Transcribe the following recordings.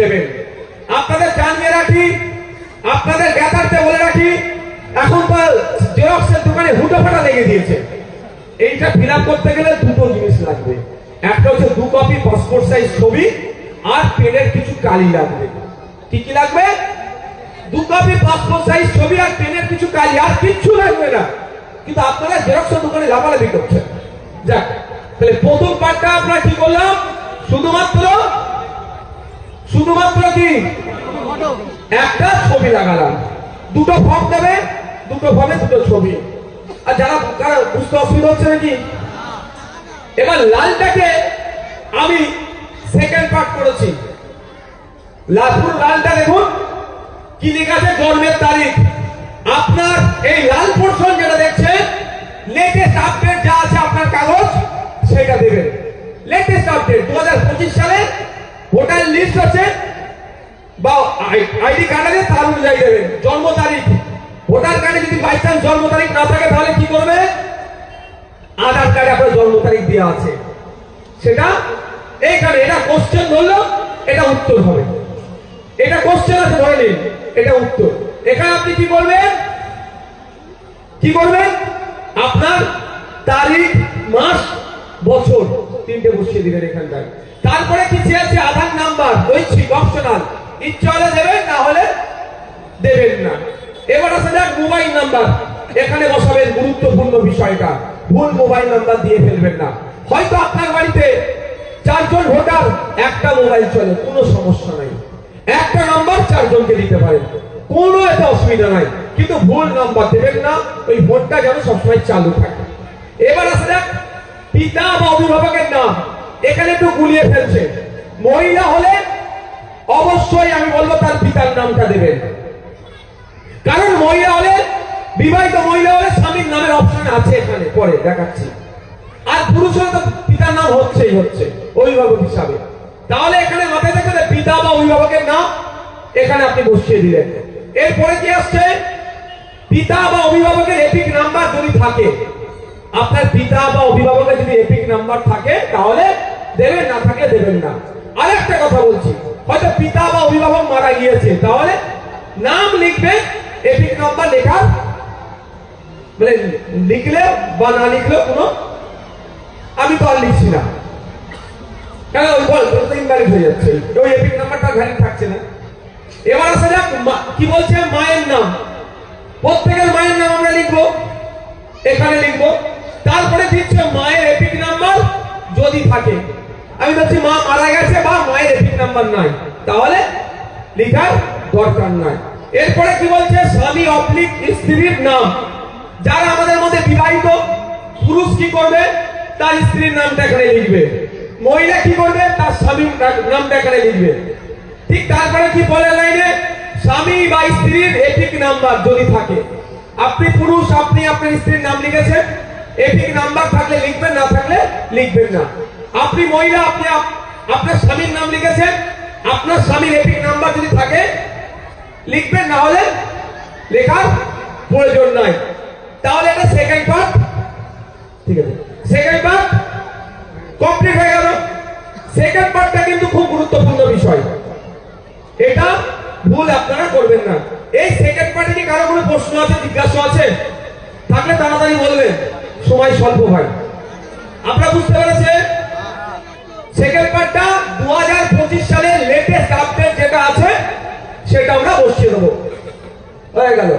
দেবেন। আপনাদের জানিয়ে রাখি, আপনাদের জ্ঞাতার্থে বলে রাখি, এখন তো জেরক্সের দোকানে হুটো ফাটা লেগে দিয়েছে এইটা ফিল করতে গেলে দুটো জিনিস লাগবে। একটা হচ্ছে দু কপি পাসপোর্ট সাইজ ছবি আর পেনের কিছু কালি লাগবে। কি কি লাগবে? দু কপি পাসপোর্ট সাইজ ছবি আর পেনের কিছু কালি, আর কিচ্ছু লাগবে না। কিন্তু আপনারা জেরক্সের দোকানে লাফালাফি করছেন। যাক, তাহলে প্রথম পার্টটা আমরা কি করলাম? শুধুমাত্র শুধুমাত্র কি একটা ছবি লাগালাম। দুটো ফর্ম দেবে, দুটো ফর্মে দুটো ছবি। আর যারা বুঝতে অসুবিধা হচ্ছে নাকি? এবার লালটাকে আমি সেকেন্ড পার্ট করেছি। লালপুর লালটা দেখুন, কি লেখা আছে জন্মের তারিখ। আপনার এই লাল পোর্শন যেটা দেখছেন লেটেস্ট আপডেট যা আছে আপনার কাগজ সেটা দেবেন। লেটেস্ট আপডেট দু হাজার পঁচিশ সালে ভোটার লিস্ট আছে বা আইডি কার্ড আছে, তার অনুযায়ী দেবেন। জন্ম তারিখ। ভোটার কার্ডে যদি বাই চান্স জন্ম তারিখ না থাকে, তাহলে কি করবে? আধার কার্ডে আপনার জন্ম তারিখ দেওয়া আছে। সেটা এইখানে, এটা কোশ্চেন ধরলো, এটা উত্তর হবে। এটা কোশ্চেন আছে, ধরে নিন, এটা উত্তর। এখানে আপনি কি করবেন? কি করবেন? আপনার তারিখ, মাস, বছর, তিনটে বসিয়ে দিবেন এখানটায়। তারপরে কি চেয়েছে আধার ইচ্ছা হলে দেবেন না হলে দেবেন না। এবার আসা যাক মোবাইল নাম্বার এখানে বসাবেন গুরুত্বপূর্ণ বিষয়টা। ভুল মোবাইল নাম্বার দিয়ে ফেলবেন না। হয়তো আপনার বাড়িতে চারজন ভোটার, একটা মোবাইল চলে, কোনো সমস্যা নাই। একটা নাম্বার চারজনকে দিতে পারেন। কোনো একটা অসুবিধা নাই। কিন্তু ভুল নাম্বার দেবেন না, ওই ভোটটা যেন সবসময় চালু থাকে। এবার আসা যাক পিতা বা অভিভাবকের নাম। এখানে একটু গুলিয়ে ফেলছে। মহিলা হলে অবশ্যই আমি বলব তার পিতার নামটা দেবেন। কারণ মহিলা হলে, বিবাহিত মহিলা হলে স্বামীর নামের অপশন আছে এখানে, পরে দেখাচ্ছি। আর পুরুষ হলে তো পিতার নাম হচ্ছেই হচ্ছে, অভিভাবক হিসাবে। তাহলে এখানে মাথায় থাকবে পিতা বা অভিভাবকের নাম এখানে আপনি বসিয়ে দিলেন। এরপরে কি আসছে? পিতা বা অভিভাবকের এপিক নাম্বার যদি থাকে, আপনার পিতা বা অভিভাবকের যদি এপিক নাম্বার থাকে, তাহলে দেবেন, না থাকে দেবেন না। আরেকটা কথা বলছি হয়তো পিতা বা অভিভাবক মারা গিয়েছে। তাহলে নাম লিখবে, এপিক নাম্বার লেখার মানে লিখলে বা না লিখলেও কোনো, আমি তো আর লিখছি না। কেন ওই বল ইনভ্যালিড হয়ে যাচ্ছে। ওই এপিক নাম্বারটা ভ্যালিড থাকছে না। এবার আসা যাক কি বলছে? মায়ের নাম। প্রত্যেকের মায়ের নাম আমরা লিখব। এখানে লিখব। তারপরে দিচ্ছে মায়ের এপিক নাম্বার যদি থাকে। আমি বলছি, মা মারা গেছে, বা মায়ের এপিক নাম্বার নাই তাহলে লিখার দরকার নাই এরপরে কি বলছে? স্বামী অবলিক স্ত্রীর নাম। যারা আমাদের মধ্যে বিবাহিত, পুরুষ কি করবে? তার স্ত্রীর নামটা এখানে লিখবে। মহিলা কি করবে? তার স্বামীর নামটা এখানে লিখবে। ঠিক তারপরে কি বলে লাইনে? স্বামী বা স্ত্রীর এপিক নাম্বার যদি থাকে। আপনি পুরুষ, আপনি আপনার স্ত্রীর নাম লিখেছেন। এপিক নাম্বার থাকলে লিখবেন, না থাকলে লিখবেন না। আপনি মহিলা, আপনি আপনার স্বামীর নাম লিখেছেন, আপনার স্বামীর এপিক নাম্বার যদি থাকে, লিখবেন, না হলে লেখার প্রয়োজন নাই। তাহলে এটা সেকেন্ড পার্ট ঠিক আছে। সেকেন্ড পার্ট কমপ্লিট হয়ে গেল। সেকেন্ড পার্টটা কিন্তু খুব গুরুত্বপূর্ণ বিষয়। এটা ভুল আপনারা করবেন না। এই সেকেন্ড পার্টে কি কারও কোনো প্রশ্ন আছে, জিজ্ঞাসা আছে? থাকলে তাড়াতাড়ি বলবেন। সময় স্বল্প ভাই সেটা আমরা বসিয়ে দেবো। হয়ে গেল।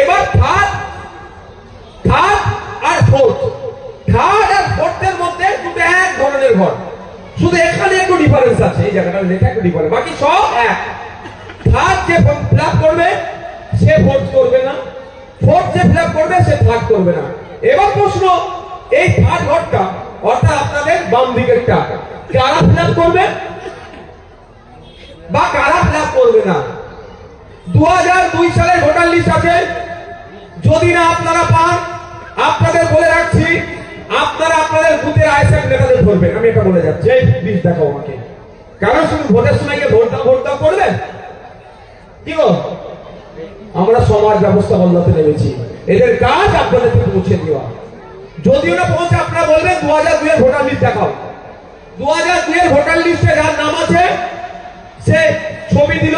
এবার থার্ড থার্ড আর ফোর্থ থার্ড আর ফোর্থের মধ্যে দুটো এক ধরনের ঘর শুধু এখানে একটু ডিফারেন্স আছে, এই জায়গাটা লেখা একটু ডিফারেন্স বাকি সব এক। থার্ড যে ফিল করবে, সে ফোর্থ করবে না। ফোর্থ যে ফিল করবে, সে থার্ড করবে না। এবার প্রশ্ন, এই থার্ড ঘরটা অর্থাৎ আপনাদের বাম দিকেরটা, কারা ফিল করবে? বা কারা ফিল করবে না? দু সালের ভোটার লিস্ট আছে। যদি না আপনারা পান, আপনাদের বলে রাখছি, আপনারা আপনাদের বুথের আইসেন নেতাদের ধরবেন। আমি এটা বলে যাচ্ছি। এই লিস্ট দেখাও আমাকে। কারণ শুধু ভোটের সময় ভোট দাও ভোট দাও করবেন? কি আমরা সমাজ ব্যবস্থা বদলাতে নেমেছি। এদের কাজ আপনাদেরকে পৌঁছে দেওয়া। যদিও না পৌঁছে আপনারা বলবেন দু হাজার দুইয়ের ভোটার লিস্ট দেখাও। দু হাজার দুইয়ের ভোটার লিস্টে যার নাম আছে, সে ছবি দিল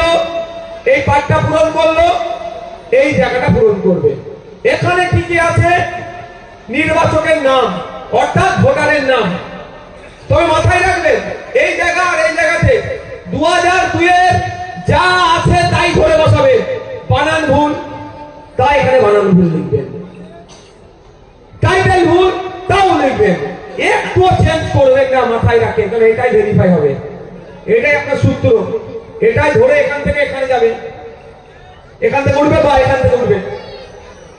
এই পাঠটা পূরণ করল, এই জায়গাটা পূরণ করবে। এখানে কি কি আছে, নির্বাচকের নাম, অর্থাৎ ভোটারের নাম। তবে মাথায় রাখবেন, এই জায়গা আর এই জায়গাতে দু হাজার দুইয়ের যা আছে তাই ধরে বসাবে। বানান ভুল, তাই এখানে বানান ভুল লিখবেন। টাইটেল ভুল, তাও লিখবেন। একটু চেঞ্জ করবেন না, মাথায় রাখেন, কারণ এটাই ভেরিফাই হবে। এটাই আপনার সূত্র। এটাই ধরে এখান থেকে এখানে যাবে। এখান থেকে উঠবে বা এখান থেকে উঠবে।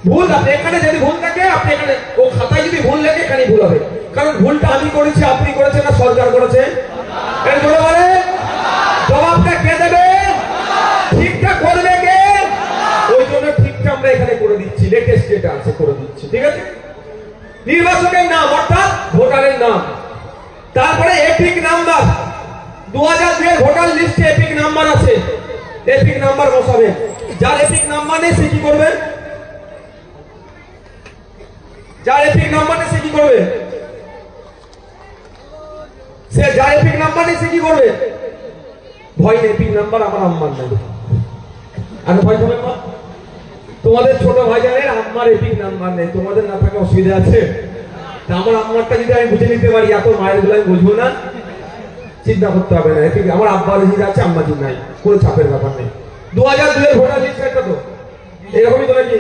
ভুল, আপনি এখানে যদি ভুল থাকে, আপনি এখানে ও খাতায় যদি ভুল লেখে, এখানেই ভুল হবে। কারণ ভুলটা আমি করেছি, আপনি করেছেন, না সরকার করেছে? বলে। জবাবটা কে দেবে? ঠিকটা করবে কে? ওই জন্য ঠিকটা আমরা এখানে করে দিচ্ছি লেটেস্ট যেটা আছে করে দিচ্ছি, ঠিক আছে? নির্বাচকের নাম, অর্থাৎ ভোটারের নাম। তারপরে এপিক নাম্বার। দু হাজার দুয়ের ভোটার লিস্টে এপিক নাম্বার আছে। এপিক নাম্বার বসাবে। যার এপিক নাম্বার নেই, সে কি করবে? যার এপিক নাম্বার নেই, সে কি করবে? সে যার এপিক নাম্বার নেই, সে কি করবে? ভয় নেই এপিক নাম্বার আমার আম্মার নাই। আর ভয় হবে মা তোমাদের ছোট ভাইজানের আম্মার এপিক নাম্বার নেই। তোমাদের না থাকা অসুবিধা আছে। তা আমার আম্মারটা যদি আমি বুঝে নিতে পারি, এত মায়েরগুলো আমি বুঝব না। চিন্তা করতে হবে না এদিকে আমার আব্বা জিনিস আছে আম্মার জিনিস নাই, কোনো চাপের ব্যাপার নেই। দু হাজার দুয়ের ভোটার লিস্ট একটা তো। এরকমই তো নাকি?